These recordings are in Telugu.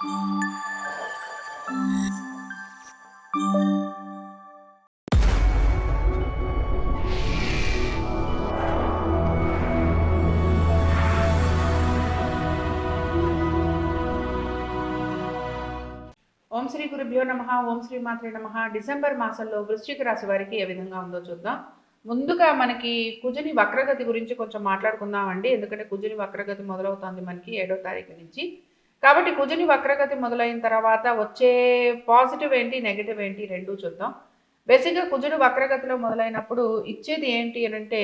ఓం శ్రీ గురుభ్యో నమ ఓం శ్రీ మాత్రే నమ. డిసెంబర్ మాసంలో వృశ్చిక రాశి వారికి ఏ విధంగా ఉందో చూద్దాం. ముందుగా మనకి కుజుని వక్రగతి గురించి కొంచెం మాట్లాడుకుందామండి. ఎందుకంటే కుజుని వక్రగతి మొదలవుతుంది మనకి ఏడో తారీఖు నుంచి. కాబట్టి కుజుని వక్రగతి మొదలైన తర్వాత వచ్చే పాజిటివ్ ఏంటి నెగిటివ్ ఏంటి రెండు చూద్దాం. బేసిక్గా కుజుడు వక్రగతిలో మొదలైనప్పుడు ఇచ్చేది ఏంటి అని అంటే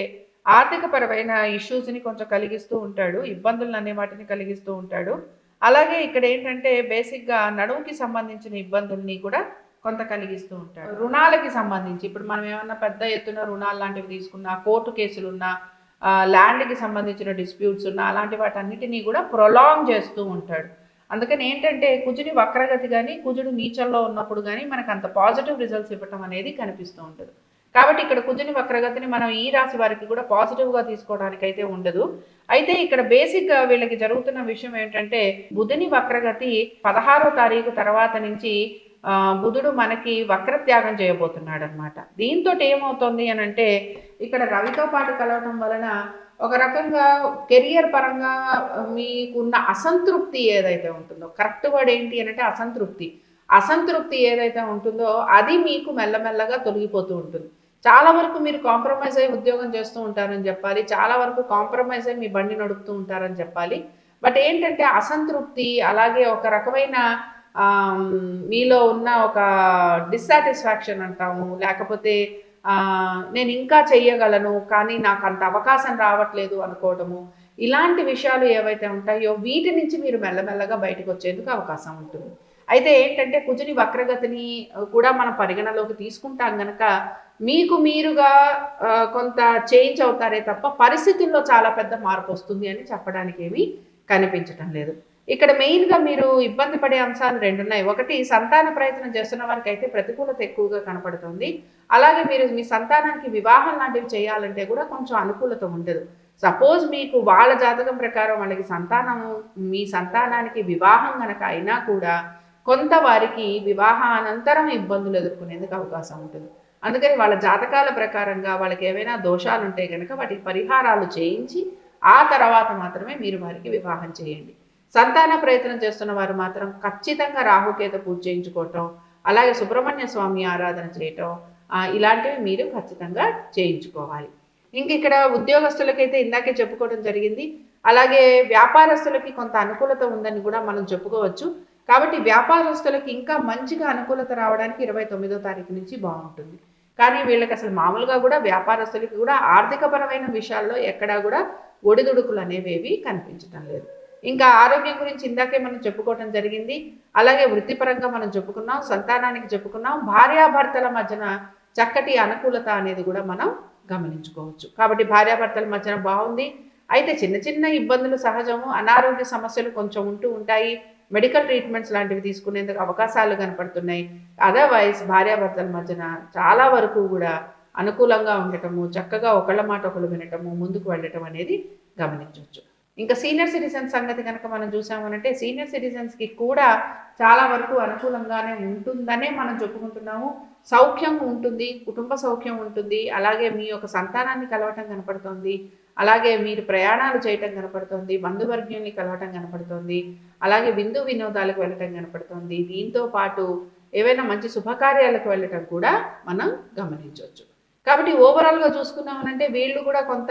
ఆర్థికపరమైన ఇష్యూస్ని కొంచెం కలిగిస్తూ ఉంటాడు ఇబ్బందులను అనే వాటిని కలిగిస్తూ ఉంటాడు. అలాగే ఇక్కడ ఏంటంటే బేసిక్గా నడుముకి సంబంధించిన ఇబ్బందుల్ని కూడా కొంత కలిగిస్తూ ఉంటాడు. రుణాలకి సంబంధించి ఇప్పుడు మనం ఏమన్నా పెద్ద ఎత్తున రుణాలు లాంటివి తీసుకున్నా కోర్టు కేసులు ఉన్నా ల్యాండ్కి సంబంధించిన డిస్ప్యూట్స్ ఉన్నా అలాంటి వాటన్నిటినీ కూడా ప్రొలాంగ్ చేస్తూ ఉంటాడు. అందుకని ఏంటంటే కుజుని వక్రగతి కానీ కుజుడు నీచంలో ఉన్నప్పుడు కానీ మనకు అంత పాజిటివ్ రిజల్ట్స్ ఇవ్వటం అనేది కనిపిస్తూ ఉంటుంది. కాబట్టి ఇక్కడ కుజుని వక్రగతిని మనం ఈ రాశి వారికి కూడా పాజిటివ్గా తీసుకోవడానికి అయితే ఉండదు. అయితే ఇక్కడ బేసిక్గా వీళ్ళకి జరుగుతున్న విషయం ఏంటంటే బుధుని వక్రగతి పదహారో తారీఖు తర్వాత నుంచి బుధుడు మనకి వక్రత్యాగం చేయబోతున్నాడు అనమాట దీంతో ఏమవుతుంది అని అంటే ఇక్కడ రవితో పాటు కలవటం వలన ఒక రకంగా కెరియర్ పరంగా మీకున్న అసంతృప్తి ఏదైతే ఉంటుందో కరెక్ట్ వర్డ్ ఏంటి అని అంటే అసంతృప్తి. అసంతృప్తి ఏదైతే ఉంటుందో అది మీకు మెల్లమెల్లగా తొలగిపోతూ ఉంటుంది. చాలా వరకు మీరు కాంప్రమైజ్ అయ్యి ఉద్యోగం చేస్తూ ఉంటారని చెప్పాలి. చాలా వరకు కాంప్రమైజ్ అయ్యి మీ బండి నడుపుతూ ఉంటారని చెప్పాలి. బట్ ఏంటంటే అసంతృప్తి అలాగే ఒక రకమైన మీలో ఉన్న ఒక డిస్సాటిస్ఫాక్షన్ అంటాము లేకపోతే నేను ఇంకా చెయ్యగలను కానీ నాకు అంత అవకాశం రావట్లేదు అనుకోవడము ఇలాంటి విషయాలు ఏవైతే ఉంటాయో వీటి నుంచి మీరు మెల్లమెల్లగా బయటకు వచ్చేందుకు అవకాశం ఉంటుంది. అయితే ఏంటంటే కుజుని వక్రగతిని కూడా మనం పరిగణలోకి తీసుకుంటాం గనక మీకు మీరుగా కొంత చేంజ్ అవుతారే తప్ప పరిస్థితుల్లో చాలా పెద్ద మార్పు వస్తుంది అని చెప్పడానికి ఏమీ కనిపించటం లేదు. ఇక్కడ మెయిన్గా మీరు ఇబ్బంది పడే అంశాలు రెండు ఉన్నాయి. ఒకటి సంతాన ప్రయత్నం చేస్తున్న వారికి అయితే ప్రతికూలత ఎక్కువగా కనపడుతుంది. అలాగే మీరు మీ సంతానానికి వివాహం లాంటివి చేయాలంటే కూడా కొంచెం అనుకూలత ఉండదు. సపోజ్ మీకు వాళ్ళ జాతకం ప్రకారం వాళ్ళకి సంతానము మీ సంతానానికి వివాహం కనుక అయినా కూడా కొంత వారికి వివాహానంతరం ఇబ్బందులు ఎదుర్కొనేందుకు అవకాశం ఉంటుంది. అందుకని వాళ్ళ జాతకాల ప్రకారంగా వాళ్ళకి ఏమైనా దోషాలు ఉంటే కనుక వాటికి పరిహారాలు చేయించి ఆ తర్వాత మాత్రమే మీరు వారికి వివాహం చేయండి. సంతాన ప్రయత్నం చేస్తున్న వారు మాత్రం ఖచ్చితంగా రాహుకేత పూజ చేయించుకోవటం అలాగే సుబ్రహ్మణ్య స్వామి ఆరాధన చేయటం ఇలాంటివి మీరు ఖచ్చితంగా చేయించుకోవాలి. ఇంక ఇక్కడ ఉద్యోగస్తులకైతే ఇందాకే చెప్పుకోవడం జరిగింది. అలాగే వ్యాపారస్తులకి కొంత అనుకూలత ఉందని కూడా మనం చెప్పుకోవచ్చు. కాబట్టి వ్యాపారస్తులకి ఇంకా మంచిగా అనుకూలత రావడానికి ఇరవై తొమ్మిదో తారీఖు నుంచి బాగుంటుంది. కానీ వీళ్ళకి అసలు మామూలుగా కూడా వ్యాపారస్తులకి కూడా ఆర్థికపరమైన విషయాల్లో ఎక్కడా కూడా ఒడిదుడుకులు అనేవి ఏవి కనిపించటం లేదు. ఇంకా ఆరోగ్యం గురించి ఇందాకే మనం చెప్పుకోవటం జరిగింది. అలాగే వృత్తిపరంగా మనం చెప్పుకున్నాం సంతానానికి చెప్పుకున్నాం భార్యాభర్తల మధ్యన చక్కటి అనుకూలత అనేది కూడా మనం గమనించుకోవచ్చు. కాబట్టి భార్యాభర్తల మధ్యన బాగుంది. అయితే చిన్న చిన్న ఇబ్బందులు సహజము అనారోగ్య సమస్యలు కొంచెం ఉంటూ ఉంటాయి. మెడికల్ ట్రీట్మెంట్స్ లాంటివి తీసుకునేందుకు అవకాశాలు కనపడుతున్నాయి. అదర్వైజ్ భార్యాభర్తల మధ్యన చాలా వరకు కూడా అనుకూలంగా ఉండటము చక్కగా ఒకళ్ళ మాట ఒకళ్ళు వినటము ముందుకు వెళ్ళటం అనేది గమనించవచ్చు. ఇంకా సీనియర్ సిటిజన్స్ సంగతి కనుక మనం చూసామనంటే సీనియర్ సిటిజన్స్కి కూడా చాలా వరకు అనుకూలంగానే ఉంటుందనే మనం చెప్పుకుంటున్నాము. సౌఖ్యం ఉంటుంది కుటుంబ సౌఖ్యం ఉంటుంది అలాగే మీ యొక్క సంతానాన్ని కలవటం కనపడుతోంది అలాగే మీరు ప్రయాణాలు చేయటం కనపడుతోంది బంధువర్గ్యుల్ని కలవటం కనపడుతోంది అలాగే విందు వినోదాలకు వెళ్ళటం కనపడుతోంది. దీంతో పాటు ఏవైనా మంచి శుభకార్యాలకు వెళ్ళటం కూడా మనం గమనించవచ్చు. కాబట్టి ఓవరాల్గా చూసుకున్నామనంటే వీళ్ళు కూడా కొంత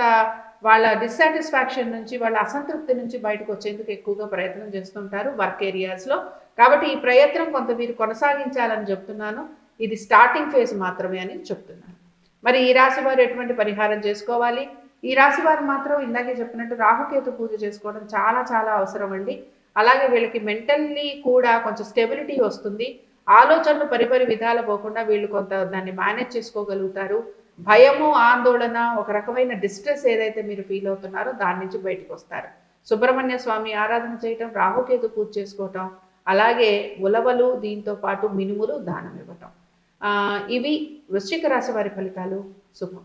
వాళ్ళ డిస్సాటిస్ఫాక్షన్ నుంచి వాళ్ళ అసంతృప్తి నుంచి బయటకు వచ్చేందుకు ఎక్కువగా ప్రయత్నం చేస్తుంటారు వర్క్ ఏరియాస్లో కాబట్టి ఈ ప్రయత్నం కొంత మీరు కొనసాగించాలని చెప్తున్నాను. ఇది స్టార్టింగ్ ఫేజ్ మాత్రమే అని చెప్తున్నాను. మరి ఈ రాశి వారు ఎటువంటి పరిహారం చేసుకోవాలి? ఈ రాశి వారు మాత్రం ఇందాకే చెప్పినట్టు రాహుకేతు పూజ చేసుకోవడం చాలా చాలా అవసరం అండి. అలాగే వీళ్ళకి మెంటల్లీ కూడా కొంచెం స్టెబిలిటీ వస్తుంది. ఆలోచనలు పరిపరి విధాల పోకుండా వీళ్ళు కొంత దాన్ని మేనేజ్ చేసుకోగలుగుతారు. భయము ఆందోళన ఒక రకమైన డిస్ట్రెస్ ఏదైతే మీరు ఫీల్ అవుతున్నారో దాని నుంచి బయటకు వస్తారు. సుబ్రహ్మణ్య స్వామి ఆరాధన చేయటం రాహుకేతు పూజ చేసుకోవటం అలాగే ఉలవలు దీంతో పాటు మినుములు దానం ఇవ్వటం. ఇవి వృశ్చిక రాశి వారి ఫలితాలు. శుభం.